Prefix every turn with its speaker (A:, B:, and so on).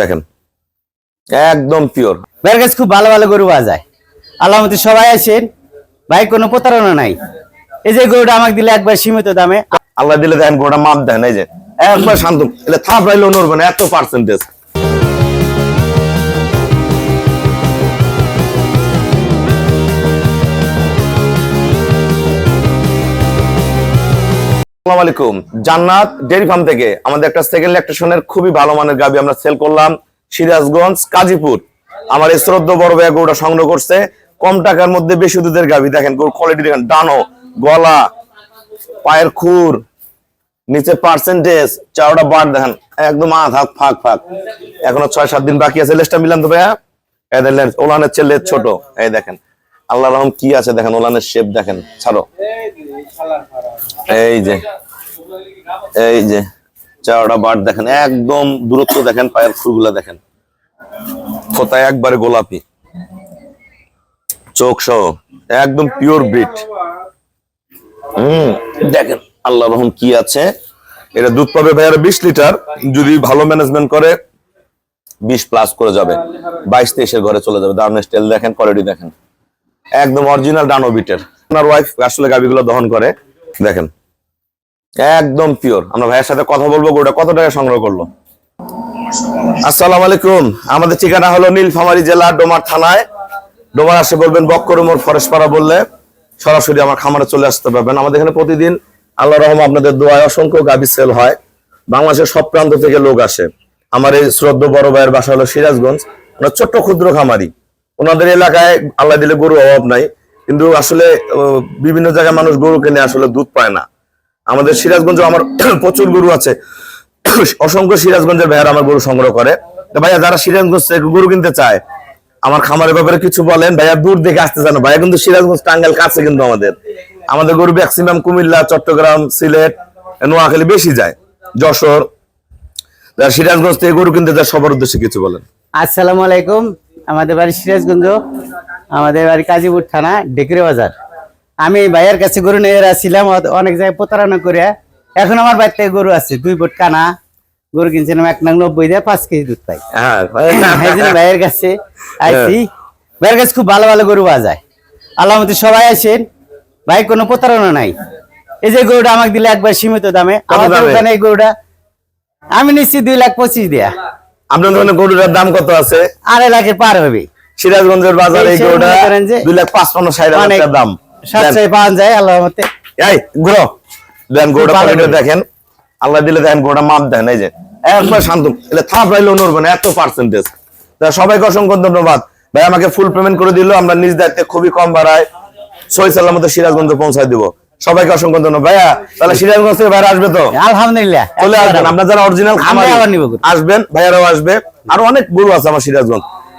A: দেখেন। একদম পিওর
B: ভাইয়ের কাছে খুব ভালো ভালো গরু পাওয়া যায়। আল্লাহ সবাই আসেন ভাই কোনো প্রতারণা নাই। এই যে গরুটা আমাকে দিলে একবার সীমিত দামে।
A: আল্লাহ দিলে দেখেন গরুটা মাপ দেন এই যে। একবার শান্ত থাপ রাইলেও নড়বে না এত পার্সেন্টেজ জান্নাত ডেয়ারি ফার্ম থেকে আমাদের একটা সেকেন্ড ইলেকট্রিশনের খুবই ভালো মানের আমরা সেল করলাম সিরাজগঞ্জ, কাজীপুর। আমার শ্রদ্ধ বড় ভাই গরুটা সংগ্রহ করছে। কম টাকার মধ্যে বেশি দুধের দেখেন, গরুর কোয়ালিটি দেখেন, ডানো, গলা, পায়ের খুর, নিচে পার্সেন্টেজ চারোটা বার দেখেন, একদম আধ ফাঁক ফাঁক। এখনও ছয়, সাত দিন বাকি আছে। লেসটা মিলান তো ভাইয়া? ওলানের চেয়ে ছোট। এই দেখেন আল্লাহ রহম কি আছে? দেখেন, ওলানের শেপ দেখেন। ছাড়ো। এই যে এই যে, চারোটা বার দেখেন, একদম দূরত্ব দেখেন, পায়ের খুরগুলা দেখেন। কোথায় একবারে গোলাপি। চোখ সহ, একদম পিওর ব্রিড হম, দেখেন, আল্লাহ রহম কি আছে। এটা দুধ পাবে ভাইয়ারা বিশ লিটার, যদি ভালো ম্যানেজমেন্ট করে, বিশ প্লাস করে যাবে। বাইশ তেইশের ঘরে চলে যাবে। দারুণ স্টাইল দেখেন কোয়ালিটি দেখেন। একদম অরিজিনাল ডানো বিটের। আপনার ওয়াইফ আসলে গাবিগুলো দহন করে। দেখেন। একদম পিওর আমরা ভাইয়ের সাথে কথা বলব গোটা কত টাকা সংগ্রহ করল? আসসালামু আলাইকুম আমাদের ঠিকানা হলো নীলফামারী জেলা, ডোমার থানায়। ডোমার আসে বলবেন বক্করমোর ফরেশপাড়া বললে সরাসরি আমার খামারে চলে আসতে পারবেন। আমাদের এখানে প্রতিদিন আল্লাহ রহম আপনাদের দোয়ায় অসংখ্য গাভী সেল হয়। বাংলাদেশের সব প্রান্ত থেকে লোক আসে। আমার এই শ্রদ্ধ বড় ভাইয়ের বাসা হলো সিরাজগঞ্জ। ওনার ছোট্ট ক্ষুদ্র খামারি। ওনাদের এলাকায় আল্লাহ দিলে গরু অভাব নাই। কিন্তু আসলে বিভিন্ন জায়গায় মানুষ গরু কিনে আসলে দুধ পায় না। আমাদের সিরাজগঞ্জে আমার প্রচুর গরু আছে। অসংখ্য সিরাজগঞ্জের ভাইয়ারা আমার গরু সংগ্রহ করে। ভাইয়া, যারা সিরাজগঞ্জ থেকে গরু কিনতে চায়, আমার খামারের ব্যাপারে কিছু বলেন। ভাইয়া, দূর দেখে আসতে চান ভাইয়া, কিন্তু সিরাজগঞ্জ টাঙ্গাইল কাছে কিন্তু আমাদের। আমাদের গরু ম্যাক্সিমাম কুমিল্লা, চট্টগ্রাম, সিলেট, নোয়াখালী বেশি যায়। যশোর। যারা সিরাজগঞ্জ থেকে গরু কিনতে যায় সবার উদ্দেশ্যে কিছু বলেন।
B: আসসালামু আলাইকুম। আমাদের বাড়ি সিরাজগঞ্জ। আমাদের বাড়ি কাজীপুর থানা ডেকরে বাজার। আমি ভাইয়ের কাছে গরু নিয়ে আসছিলাম অনেক জায়গায় প্রতারণা করে। এখন আমার বাড়িতে গরু আছে দুই ফুট কানা। গরু কিনছিলাম এক নং নব্বই দিয়ে পাঁচ কেজি দুধ পাই।
A: হ্যাঁ
B: জন্য ভাইয়ের কাছে আইছি। ভাইয়ের কাছে খুব ভালো ভালো গরু পাওয়া যায়। আল্লাহমতে সবাই আছেন ভাই কোনো প্রতারণা নাই। এই যে গরুটা আমাকে দিলে একবার সীমিত দামে। আমাদের? ওখানে এই গরুটা আমি নিচ্ছি দুই লাখ পঁচিশ দেয়া।
A: আপনার গরুটার দাম কত আছে?
B: আড়াই লাখের পার হবে।
A: সিরাজগঞ্জের বাজারে এই গরুটা
B: মনে
A: দুই লাখ পাঁচপান্ন ষাট হাজার
B: অনেক
A: দাম।
B: সাতশো পাওয়া যায় আল্লাহ মতে
A: এই দেন। দেখেন। দিলে দেখেন গোটা মাপ দেন এই যে। একবার শান্ত। এলে থাপ রাইলেও নড়বে না এত পার্সেন্টেজ সবাইকে অসংখ্য ধন্যবাদ। ভাই আমাকে ফুল পেমেন্ট করে দিল আমরা নিজ দায়িত্বে খুবই কম ভাড়ায় সই সালামতে সিরাজগঞ্জ পৌঁছায় দিব। সবাইকে অসংখ্য ধন্যবাদ। ভাইয়া তাহলে সিরাজগঞ্জ থেকে ভাইরা আসবে তো?
B: আলহামদুলিল্লাহ।
A: চলে আসবেন। আপনার যারা অরিজিনাল খামার আসবেন ভাইয়ারাও আসবে। আরও অনেক গরু আছে আমার সিরাজগঞ্জ।